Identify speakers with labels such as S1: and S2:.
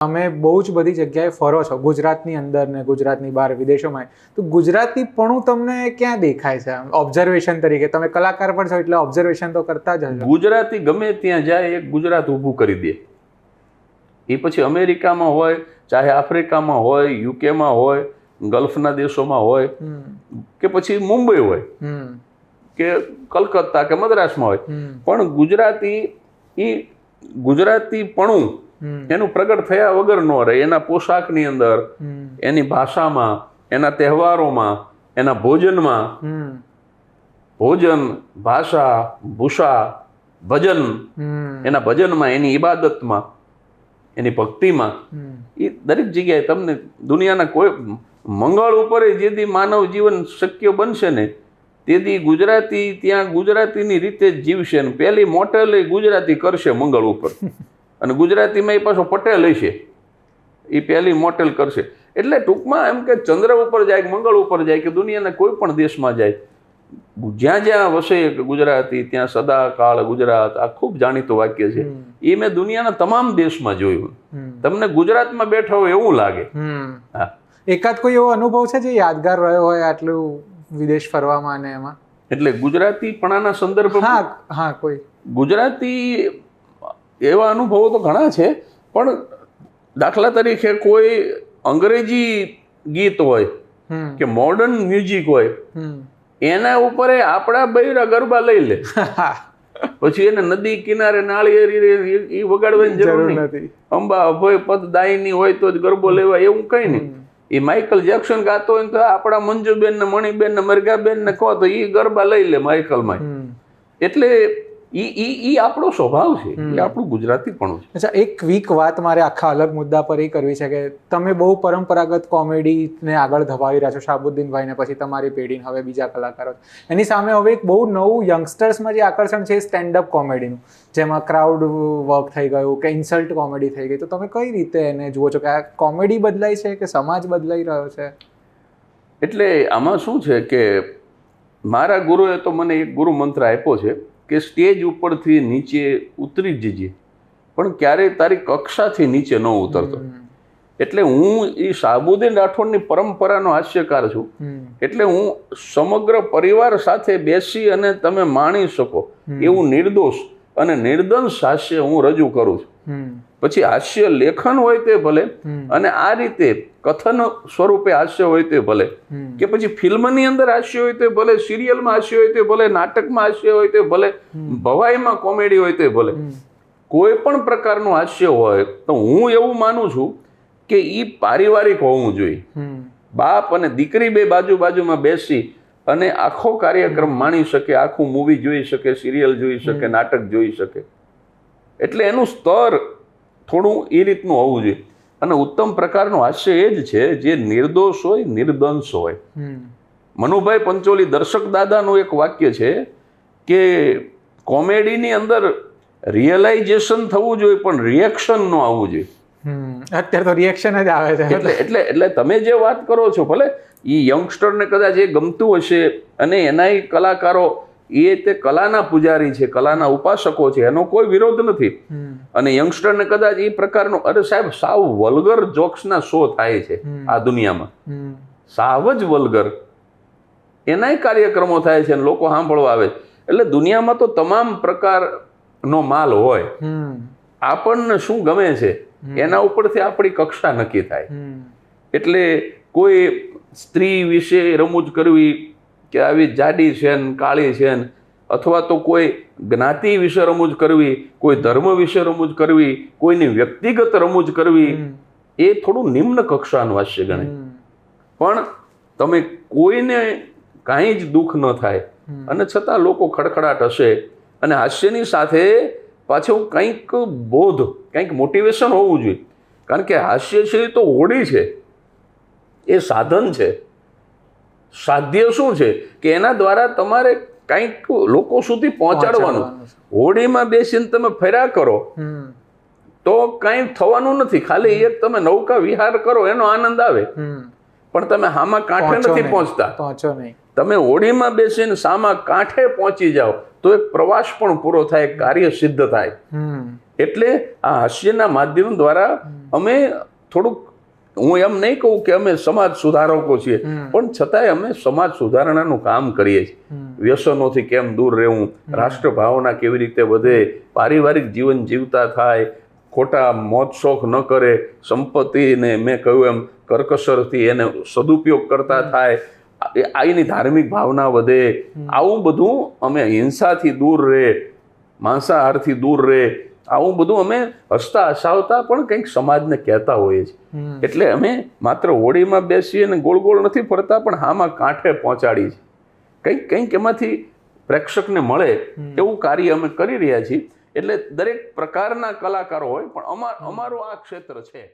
S1: તમે બહુ જ બધી જગ્યાએ ફરો છો ગુજરાતની અંદર ને ગુજરાતની બહાર વિદેશોમાં. તો ગુજરાતી પણ તમને ક્યાં દેખાય છે? ઓબ્ઝર્વેશન તરીકે. તમે કલાકાર પણ છો એટલે ઓબ્ઝર્વેશન તો કરતા જ હશો.
S2: ગુજરાતી ગમે ત્યાં જાય એક ગુજરાત ઊભું કરી દે. એ પછી અમેરિકામાં હોય ચાહે આફ્રિકામાં હોય યુકેમાં હોય ગલ્ફના દેશોમાં હોય કે પછી મુંબઈ હોય કે કલકત્તા કે મદ્રાસમાં હોય. પણ ગુજરાતી એ ગુજરાતીપણું એનું પ્રગટ થયા વગર ન રહે. એના પોશાકની અંદર એની ભાષામાં એના તહેવારોમાં એના ભોજનમાં ભોજન ભાષા ભૂષા ભજન એના ભજનમાં એની ઈબાદતમાં એની ભક્તિમાં એ દરેક જગ્યાએ તમને દુનિયાના કોઈ મંગળ ઉપર જેથી માનવ જીવન શક્ય બનશે ને તેથી ગુજરાતી ત્યાં ગુજરાતીની રીતે જીવશે ને. પહેલી મોટેલ એ ગુજરાતી કરશે મંગળ ઉપર. અને ગુજરાતીમાં એ પાછો પટેલ હશે. એ પહેલી મોટેલ કરશે. એટલે ટૂંકમાં એમ કે ચંદ્ર ઉપર જાય કે મંગળ ઉપર જાય કે દુનિયાના કોઈ પણ દેશમાં જાય જ્યાં જ્યાં વસે ગુજરાતી ત્યાં સદા કાળ ગુજરાત આ ખૂબ જાણીતું વાક્ય છે. એ મેં દુનિયાના તમામ દેશમાં જોયું. તમને ગુજરાતમાં બેઠા હોય એવું લાગે. હા.
S1: એકાદ કોઈ એવો અનુભવ છે જે યાદગાર રહ્યો હોય આટલું વિદેશ ફરવામાં અને એમાં?
S2: એટલે ગુજરાતીપણાના સંદર્ભમાં?
S1: હા હા કોઈ.
S2: ગુજરાતી એવા અનુભવો તો ઘણા છે પણ દાખલા તરીકે કોઈ અંગ્રેજી ગીત હોય કે મોડર્ન મ્યુઝિક હોય એના ઉપર આપણા બૈરા ગરબા લઈ લે. પછી એને નદી કિનારે નાળિયેરી એ વગાડવાની જરૂર
S1: નથી.
S2: અંબા હોય પદ દાયની હોય તો જ ગરબો લેવાય એવું કઈ નહીં. એ માઇકલ જેક્સન ગાતો હોય તો આપણા મંજુબેન ને મણિબેન ને મરગાબેન ને કહો તો એ ગરબા લઈ લે માઇકલમાં
S1: માં
S2: એટલે ઈ ઈ ઈ આપણો સ્વભાવ છે. એ આપણું ગુજરાતી પણ છે.
S1: અચ્છા એક ક્વિક વાત મારે આખા અલગ મુદ્દા પર એ કરવી છે કે તમે બહુ પરંપરાગત કોમેડીને આગળ ધપાવી રહ્યા છો શાહબુદ્દીનભાઈ ને પછી તમારી પેઢીને હવે બીજા કલાકારો. એની સામે હવે એક બહુ નવું યંગસ્ટર્સમાં જે આકર્ષણ છે એ સ્ટેન્ડઅપ કોમેડીનું જેમાં ક્રાઉડ વર્ક થઈ ગયું કે ઇન્સલ્ટ કોમેડી થઈ ગઈ. તો તમે કઈ રીતે એને જુઓ છો કે આ કોમેડી બદલાય છે કે સમાજ બદલાઈ રહ્યો છે?
S2: એટલે આમાં શું છે કે મારા ગુરુએ તો મને એક ગુરુ મંત્ર આપ્યો છે કે સ્ટેજ ઉપરથી નીચે ઉતરી જજે. પણ ક્યારેય તારી કક્ષાથી નીચે ન ઉતરતો. એટલે હું એ શાહબુદ્દીન રાઠોડની પરંપરાનો હાસ્યકાર છું. એટલે હું સમગ્ર પરિવાર સાથે બેસી અને તમે માણી શકો. એવું નિર્દોષ અને નિર્દંશ હાસ્ય હું રજૂ કરું છું. પછી હાસ્ય લેખન હોય તે ભલે અને આ રીતે કથન સ્વરૂપે હાસ્ય હોય તે ભલે કે પછી ફિલ્મની અંદર હાસ્ય હોય તે ભલે સિરિયલમાં હાસ્ય હોય તે ભલે નાટકમાં હાસ્ય હોય તે ભલે ભવાઈમાં કોમેડી હોય તે ભલે કોઈ પણ પ્રકારનું હાસ્ય હોય તો હું એવું માનું છું કે એ પારિવારિક હોવું જોઈએ. બાપ અને દીકરી બે બાજુ બાજુમાં બેસી અને આખો કાર્યક્રમ માણી શકે આખું મૂવી જોઈ શકે સિરિયલ જોઈ શકે નાટક જોઈ શકે. એટલે એનું સ્તર થોડું એ રીતનું હોવું જોઈએ. અને ઉત્તમ પ્રકારનું હાસ્ય એ જ છે જે નિર્દોષ હોય નિર્દંશ હોય. મનુભાઈ પંચોલી દર્શક દાદાનું એક વાક્ય છે કે કોમેડીની અંદર રિયલાઇઝેશન થવું જોઈએ પણ રિએક્શન ન આવવું જોઈએ.
S1: અત્યારે તો રિએક્શન જ આવે છે.
S2: એટલે એટલે એટલે તમે જે વાત કરો છો ભલે એ યંગસ્ટરને કદાચ એ ગમતું હશે અને એનાય કલાકારો એ તે કલાના પૂજારી છે કલાના ઉપાસકો છે એનો કોઈ વિરોધ નથી. અને યંગસ્ટરને કદાચ એ પ્રકારનો અરે સાહેબ સાવ વલ્ગર જોક્સના શો થાય છે આ દુનિયામાં. સાવ જ વલ્ગર. એનાય કાર્યક્રમો થાય છે અને લોકો સાંભળવા આવે એટલે દુનિયામાં તો તમામ પ્રકારનો માલ હોય. આપણને શું ગમે છે? એના ઉપરથી આપણી કક્ષા નક્કી થાય. એટલે કોઈ સ્ત્રી વિશે રમૂજ કરવી કે આવી જાડી છે ને કાળી છે ને અથવા તો કોઈ જ્ઞાતિ વિશે રમૂજ કરવી કોઈ ધર્મ વિશે રમૂજ કરવી કોઈની વ્યક્તિગત રમૂજ કરવી એ થોડું નિમ્ન કક્ષાનું હાસ્ય ગણાય પણ તમે કોઈને કાંઈ જ દુઃખ ન થાય. અને છતાં લોકો ખડખડાટ હશે. અને હાસ્યની સાથે પાછું કંઈક બોધ કંઈક મોટિવેશન હોવું જોઈએ. કારણ કે હાસ્ય છે તો હોડી છે. એ સાધન છે. સાધ્ય શું છે? કે એના દ્વારા તમારે કંઈક લોકો સુધી પહોંચાડવાનું. હોડીમાં બેસીને તમે ફેર્યા કરો તો કંઈ થવાનું નથી. ખાલી એક તમે નૌકા વિહાર કરો એનો આનંદ આવે. પણ તમે હામાં કાંઠે નથી. પહોંચતા.
S1: પહોંચો નહીં.
S2: તમે હોડીમાં બેસીને સામા કાંઠે પહોંચી જાઓ તો એક પ્રવાસ પણ પૂરો થાય કાર્ય સિદ્ધ થાય. એટલે આ હાસ્યના માધ્યમ દ્વારા અમે થોડુંક હું એમ નહીં કહું કે અમે સમાજ સુધારકો છીએ પણ છતાંય અમે સમાજ સુધારણાનું કામ કરીએ છીએ. વ્યસનોથી કેમ દૂર રહેવું રાષ્ટ્ર ભાવના કેવી રીતે વધે પારિવારિક જીવન જીવતા થાય ખોટા મોત શોખ ન કરે સંપત્તિને મેં કહ્યું એમ કરકસરથી એને સદુપયોગ કરતા થાય એ આઈની ધાર્મિક ભાવના વધે. આવું બધું અમે હિંસાથી દૂર રહે માંસાહારથી દૂર રહે આવું બધું અમે હસતા હસાવતા પણ કંઈક સમાજને કહેતા હોઈએ છીએ. એટલે અમે માત્ર હોળીમાં બેસીએ અને ગોળ ગોળ નથી ફરતા પણ હામાં કાંઠે પહોંચાડી છે કંઈક કંઈક એમાંથી પ્રેક્ષકને મળે એવું કાર્ય અમે કરી રહ્યા છીએ. એટલે દરેક પ્રકારના કલાકારો હોય પણ અમાર અમારું આ ક્ષેત્ર છે.